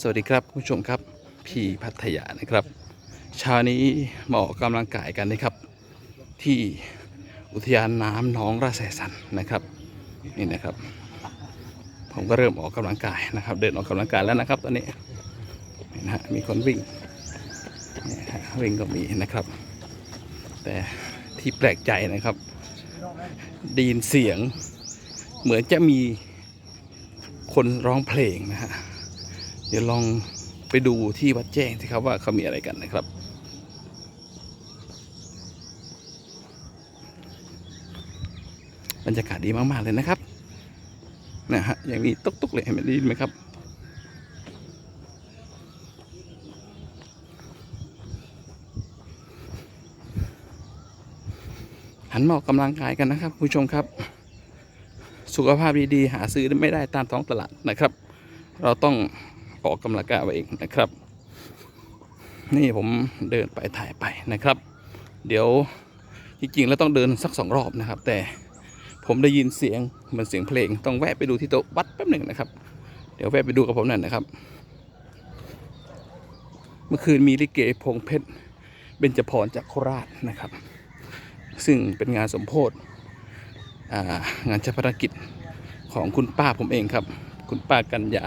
สวัสดีครับคุณผู้ชมครับพี่พัทยานะครับเช้านี้มาออกกำลังกายกันนะครับ ที่อุทยานน้ำหนองราแสสันนะครับนี่นะครับ ผมก็เริ่มออกกำลังกายนะครับ เดินออกกำลังกายแล้วนะครับ ตอนนี้นี่นะฮะมีคนวิ่งนี่ฮะวิ่งก็มีนะครับ แต่ที่แปลกใจนะครับได้ยินเสียง เหมือนจะมีคนร้องเพลงนะฮะ เดี๋ยวลองไปดูที่วัดแจ้งสิครับว่าเขามีอะไรกันนะครับ บรรยากาศดีมาก ๆ เลยนะครับนะฮะอย่างนี้ตุกๆเลยเห็นไหมได้ยินไหมครับหันมาออกกำลังกายกันนะครับคุณผู้ชมครับ สุขภาพดีๆ หาซื้อไม่ได้ตามท้องตลาดนะครับ เราต้อง ออกกำลังกายเอาเองนะครับ นี่ผมเดินไปถ่ายไปนะครับ เดี๋ยวจริงๆแล้วต้องเดินสักสองรอบนะครับ แต่ผมได้ยินเสียงเหมือนเสียงเพลง ต้องแวะไปดูที่โต๊ะวัดแป๊บหนึ่งนะครับ เดี๋ยวแวะไปดูกับผมหน่อยนะครับ เมื่อคืนมีลิเกพงเพชรเบญจพรจากโคราชนะครับ ซึ่งเป็นงานสมโพธิงานชาปนกิจของคุณป้าผมเองครับ คุณป้ากัญญา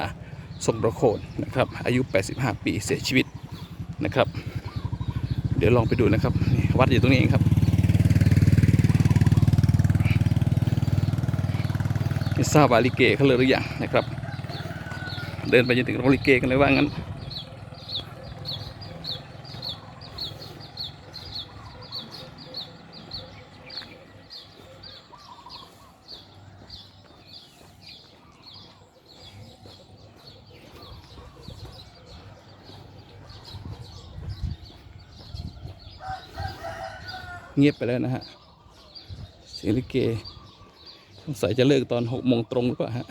ทรงประโคนนะครับ อายุ 85 ปีเสียชีวิตนะครับ เดี๋ยวลองไปดูนะครับ วัดอยู่ตรงนี้เองครับทราบวาลิเกเขาเลยหรือยังนะครับ เดินไปจนถึงโรงลิเกกันเลยว่างั้น เงียบไปแล้วนะฮะเสียงลิเกสงสัยจะเลิกตอนหกโมงตรงหรือเปล่าฮะ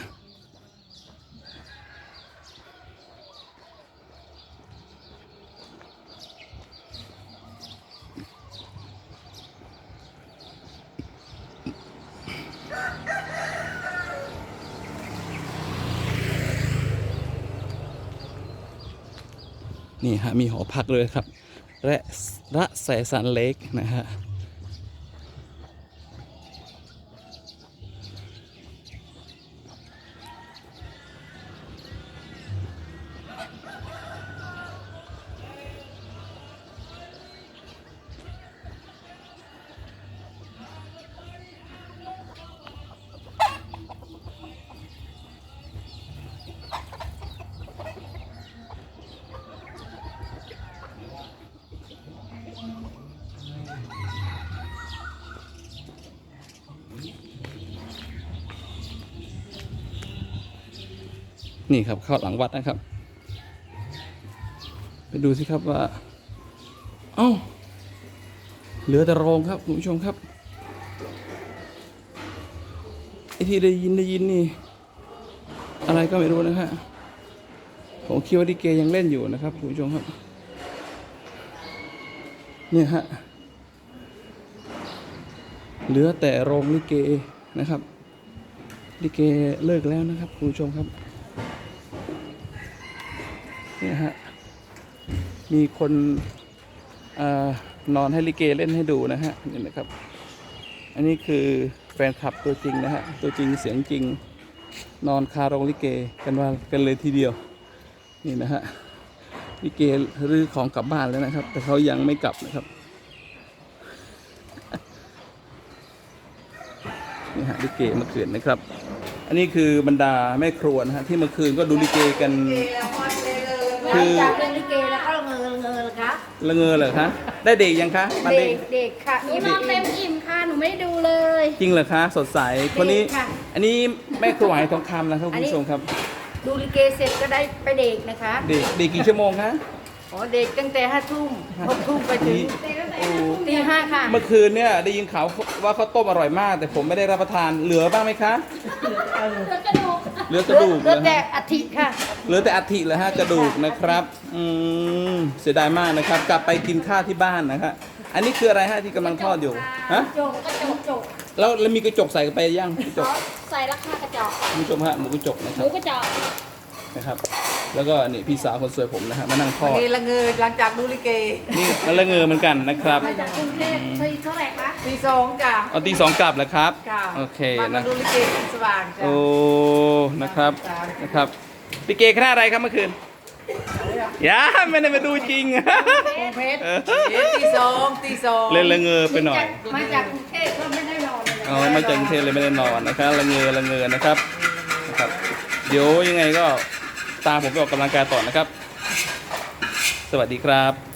นี่ฮะมีหอพักเลยครับ และระแสสันเล็กนะฮะ นี่ครับเข้าหลังวัดนะครับ ไปดูสิครับว่า เอ้า เหลือแต่โรงครับคุณผู้ชมครับไอที่ได้ยินได้ยินนี่ อะไรก็ไม่รู้นะฮะผมคิดว่าดิเกยังเล่นอยู่นะครับคุณผู้ชมครับ เนี่ยฮะเหลือแต่โรงลิเกนะครับลิเกเลิกแล้วนะครับคุณผู้ชมครับ เนี่ยฮะ มีคนอนอนให้ลิเกเล่นให้ดูนะฮะนี่นะครับ อันนี้คือแฟนคลับตัวจริงนะฮะ ตัวจริงเสียงจริง นอนคาโรงลิเกกันว่ากันเลยทีเดียว นี่นะฮะลิเกรื้อของกลับบ้านแล้วนะครับ แต่เขายังไม่กลับนะครับนี่ฮะลิเกเมื่อคืนนะครับ อันนี้คือบรรดาแม่ครัวนะฮะที่เมื่อคืนก็ดูลิเกกัน หลังจากเล่นลิเกแล้วก็เงอเงอเลยครับละเงอเหรอคะได้เด็กยังคะมาเด็เด็กกเด็กค่ะหนูนอนเต็มอิ่มค่ะ หนูไม่ได้ดูเลย จริงเหรอคะสดใสคนนี้ เด็กค่ะอันนี้แม่ครัวไหทองคำนะครับคุณผู้ชมครับ ดูลิเกเสร็จก็ได้ไปเด็กนะคะ เด็กเด็กกี่ชั่วโมงคะอ๋อเด็กตั้งแต่ห้าทุ่มหกทุ่มไปถึงโอ้ตีห้าค่ะเมื่อคืนเนี่ยได้ยินข่าวว่าข้าวต้มอร่อยมาก แต่ผมไม่ได้รับประทานเหลือบ้างไหมคะ เหลือกระดูกเหลือกระดูกเหรอเหลือแต่ฮะ อาทิตย์ค่ะ เหลือแต่อัฐิเหรอฮะกระดูกนะครับ อืมเสียดายมากนะครับ กลับไปกินข้าวที่บ้านนะครับอันนี้คืออะไรฮะที่กำลังทอดอยู่ฮะโจกกระจกจกแล้วแล้วมีกระจกใส่ไปยังกระจกใส่ราคากระจกคุณผู้ชมฮะหมูกระจกนะหครัมูบกระจกนะครับ แล้วก็นี่พี่สาวคนสวยผมนะฮะมานั่งทอดนี่ละเงยหลังจากดูลิเกนี่มันละเงอเหมือนกันนะครับมาจากกรุงเทพเคยเท่าไหร่คะตีสองจ้ะเอาตีสองกลับแล้วครับค่ะโอเคมานะ ดูลิเกที่สว่างจ้ะ โอ้ นะครับ นะครับ ลิเกคณะอะไรครับเมื่อคืนยาไม่ได้มาดูจริงพงเพชรเออเดี๋ยวตีสองตีสองเล่นละเงอไปหน่อย มาจากกรุงเทพก็ไม่ได้นอนเลยอ๋อมาจากกรุงเทพเลยไม่ได้นอนนะครับละเงอละเงอนะครับนะครับ เดี๋ยวยังไงก็ตามผมไปออกกำลังกายต่อนะครับ สวัสดีครับ